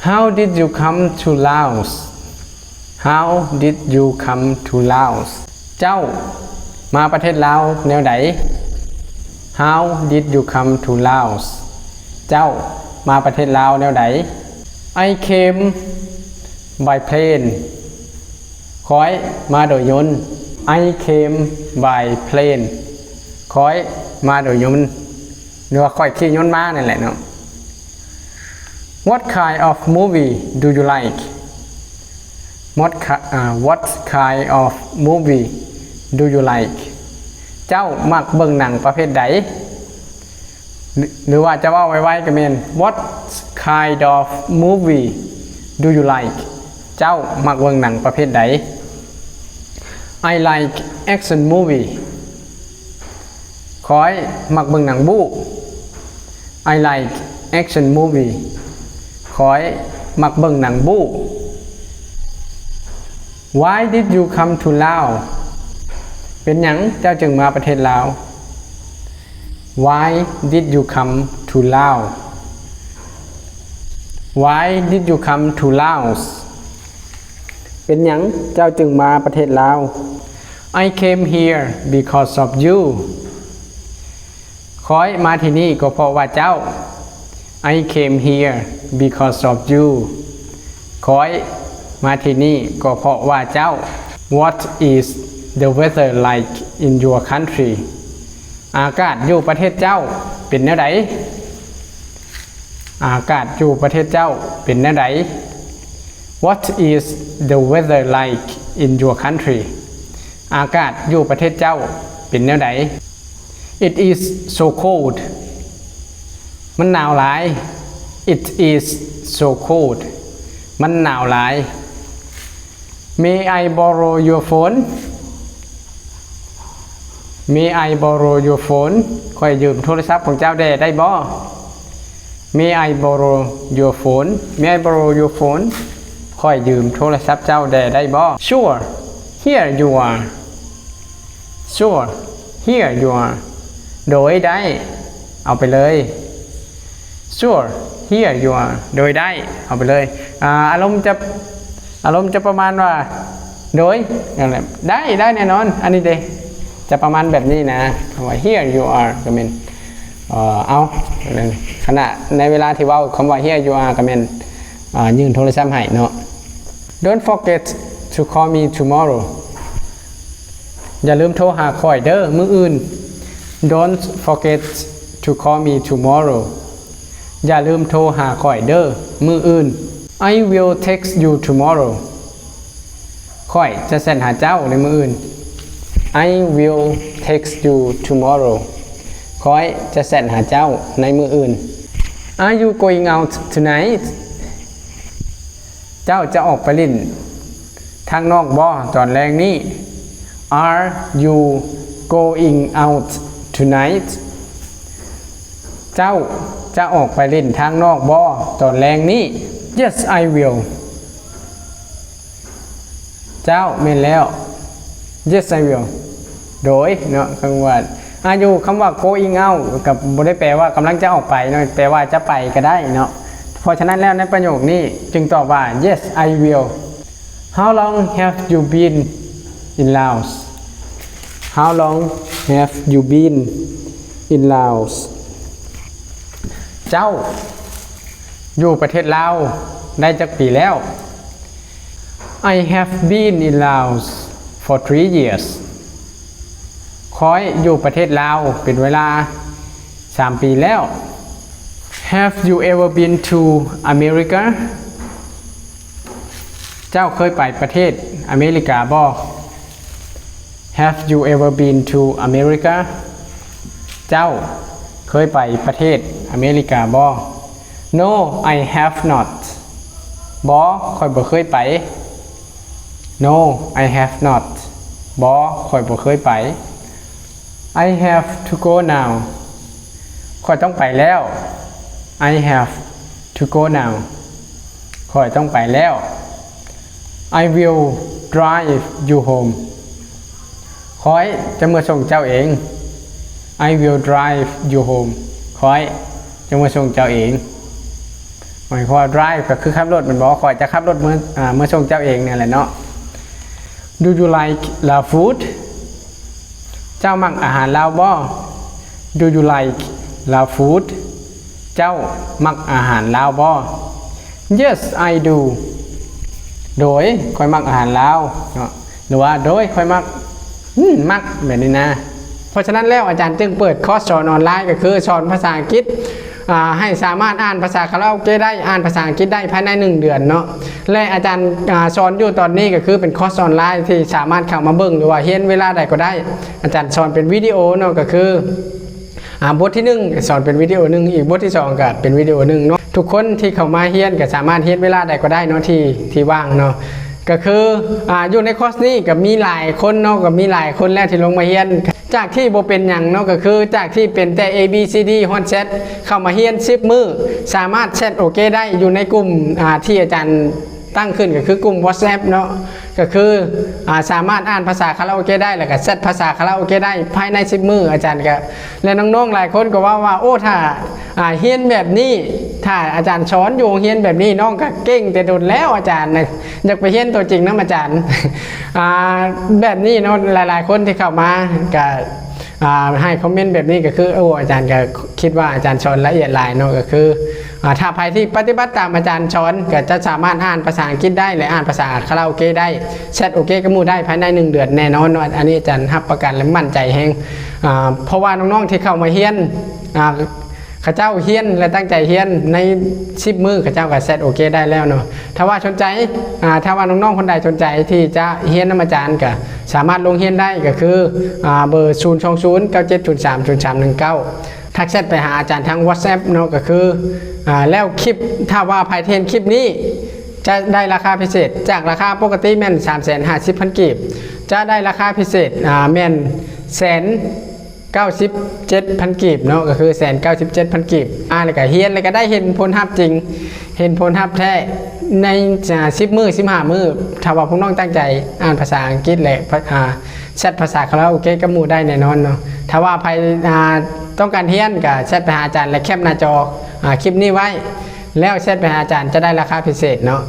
How did you come to Laos How did you come to Laos เจ้ามาประเทศลาวแนวไหน How did you come to Laos เจ้ามาประเทศลาวแนวไหน I came by plane คอยมาโดยยนต์ I came by plane คอยมาโดยยนต์หรือว่าคอยขี่ยนต์มานั่นแหละเนาะ What kind of movie do you like What ki- อ่า What kind of movie do you like เจ้ามักเบิ่งหนังประเภทใดหรือหรือว่าจะว่าไว้ๆก็เมน What kind of movie do you like เจ้ามักเบิ่งหนังประเภทใด I like action movie คอยมักเบิ่งหนังบู๊ I like action movie คอย มักเบิ่งหนังบู๊ Why did you come to Laos เป็นหยังเจ้าจึงมาประเทศลาว Why did you come to Laos Why did you come to Laos เป็นหยังเจ้าจึงมาประเทศลาว I came here because of you คอยมาที่นี่ก็เพราะว่าเจ้า I came here because of you คอยมาที่นี่ก็เพราะว่าเจ้า What is the weather like in your country อากาศอยู่ประเทศเจ้าเป็นแนวไหนอากาศอยู่ประเทศเจ้าเป็นแนวไหน What is the weather like in your country อากาศอยู่ประเทศเจ้าเป็นแนวไหน It is so cold มันหนาวหลาย It is so cold มันหนาวหลาย May I borrow your phone May I borrow your phone ค่อยยืมโทรศัพท์ของเจ้าได้ได้บ่ May I borrow your phone May I borrow your phone ค่อยยืมโทรศัพท์เจ้าได้ได้บ่ Sure here you are Sure here you are โดยได้ เอาไปเลย Sure here you are โดยได้เอาไปเลยอารมณ์จะอารมณ์จะประมาณว่า โดยอย่างไรได้ได้แน่นอน อันนี้เดจะประมาณแบบนี้นะคำว่า here you are ก็เป็นเออเอาขณะในเวลาที่ว่าคำว่า here you are ก็เป็นยืนโทรศัพท์ให้เนาะ don't forget to call me tomorrow อย่าลืมโทรหาคอยเด้อมืออื่น don't forget to call me tomorrow อย่าลืมโทรหาคอยเด้อมืออื่น I will text you tomorrow ค่อยจะเซ็นหาเจ้าในมืออื่น I will text you tomorrow ค่อยจะเซ็นหาเจ้าในมืออื่น Are you going out tonight เจ้าจะออกไปล่นทางนอกบ่ตอนแรงนี้ Are you going out tonight เจ้า จะออกไปเล่นทางนอกบ่ตอนแรงนี้ Yes I will เจ้าเมนแล้ว Yes I will โดยเนาะคำว่าอายุคำว่า going out กับบ่ได้แปลว่ากำลังจะออกไปเนาะแปลว่าจะไปก็ได้เนาะเพราะฉะนั้นแล้วในประโยคนี้จึงตอบว่า Yes I will How long have you been in Laos How long have you been in Laos เจ้า อยู่ประเทศลาวได้จักปีแล้ว I have been in Laos for three years คอยอยู่ประเทศลาวเป็นเวลา 3 ปีแล้ว Have you ever been to America เจ้าเคยไปประเทศอเมริกาบ่ Have you ever been to America เจ้า เคยไปประเทศอเมริกาบ่ No I have not บ่ค่อยบ่เคยไป No I have not บ่ค่อยบ่เคยไป I have to go now ค่อยต้องไปแล้ว I have to go now ค่อยต้องไปแล้ว I will drive you home คอยจะมาส่งเจ้าเอง I will drive you home คอยจะมาส่งเจ้าเองหมายความว่า drive ก็คือขับรถมันบอกคอยจะขับรถเมื่ออ่าเมื่อส่งเจ้าเองเนี่ยแหละเนาะ Do you like la food เจ้ามักอาหารลาวบ่ Do you like la food เจ้ามักอาหารลาวบ่ Yes I do โดยคอยมักอาหารลาวเนาะหรือว่าโดยคอยมักมักแบบนี้นะ ราะฉะนั้นแล้วอาจารย์จึงเปิดคอร์สสอนออนไลน์ก็คือสอนภาษาอังกฤษให้สามารถอ่านภาษาคาราโอเกะได้อ่านภาษาอังกฤษได้ภายในหนึ่งเดือนเนาะและอาจารย์สอนอยู่ตอนนี้ก็คือเป็นคอร์สออนไลน์ที่สามารถเข้ามาเบิ่งหรือว่าเรียนเวลาใดก็ได้ อาจารย์สอนเป็นวิดีโอเนาะก็คืออบทที่หนึ่งสอนเป็นวิดีโอหนึ่งอีกบทที่สองก็เป็นวิดีโอหนึ่งเนาะทุกคนที่เข้ามาเฮียนก็สามารถเฮียนเวลาใดก็ได้เนาะที่ที่ว่างเนาะ ก็คืออ่าอยู่ในคอร์สนี้ก็มีหลายคนเนาะก็มีหลายคนแล้วที่ลงมาเฮียน จากที่โบเป็นอย่างเนาะก็คือจากที่เป็นแต่ A B C D ฮอนแชทเข้ามาเฮียน10 มือ สามารถแชทโอเคได้อยู่ในกลุ่มอ่าที่อาจารย์ ตั้งขึ้นก็คือกลุ่ม WhatsApp เนาะก็คืออาสามารถอ่านภาษาคาราโอเกะได้แล้วก็เซตภาษาคาราโอเกะได้ภายในสิบมืออาจารย์ก็และน้องๆหลายคนก็ว่าว่าโอ้ถ้าเฮียนแบบนี้ถ้าอาจารย์สอนอยู่เฮียนแบบนี้น้องก็เก่งแต่โดนแล้วอาจารย์นะอยากไปเฮียนตัวจริงนะอาจารย์แบบนี้เนาะหลาย ๆ คนที่เข้ามาก็ให้คอมเมนต์แบบนี้ก็คือโอ้อาจารย์ก็คิดว่าอาจารย์สอนละเอียดหลายเนาะก็คือ ถ้าใครที่ปฏิบัติตามอาจารย์สอนก็จะสามารถอ่านภาษาอังกฤษได้และอ่านภาษาคาราโอเกะได้แชทโอเคก็มูได้ภายในหนึ่งเดือนแน่นอนอันนี้อาจารย์รับประกันและมั่นใจแฮงอ่าเพราะว่าน้องๆที่เข้ามาเฮียนข้าเจ้าเฮียนและตั้งใจเฮียนในชิปมือข้าเจ้ากับเซตโอเคได้แล้วเนาะถ้าว่าสนใจถ้าว่าน้องๆคนใดสนใจที่จะเฮียนน้ำอาจารย์ก็สามารถลงเฮียนได้ก็คืออ่าเบอร์0 2 0 9 7 0 3 0 3 1 9 ทักแชทไปหาอาจารย์ทาง WhatsApp เนาะก็คืออแล้วคลิปถ้าว่าภายเทนคลิปนี้ จะได้ราคาพิเศษ จากราคาปกติแม่น3 5 0 0 0 0กีบ จะได้ราคาพิเศษแม่นแสน97พันกีบเนาะก็คือแสน97พันกีบอ่าแล้วก็เฮียนแล้วก็ได้เห็นผลทับจริง เห็นผลทับแท้ในสิบมือสิบห้ามือถ้าว่าพวกน้องตั้งใจอ่านภาษาอังกฤษและอ่า แชทภาษาคาราโอเกะกับหมู่ได้แน่นอนเนาะถ้าว่าใครต้องการเฮียนกับแชทไปหาอาจารย์และแคปหน้าจออคลิปนี้ไว้ แล้วแชทไปหาอาจารย์จะได้ราคาพิเศษเนาะ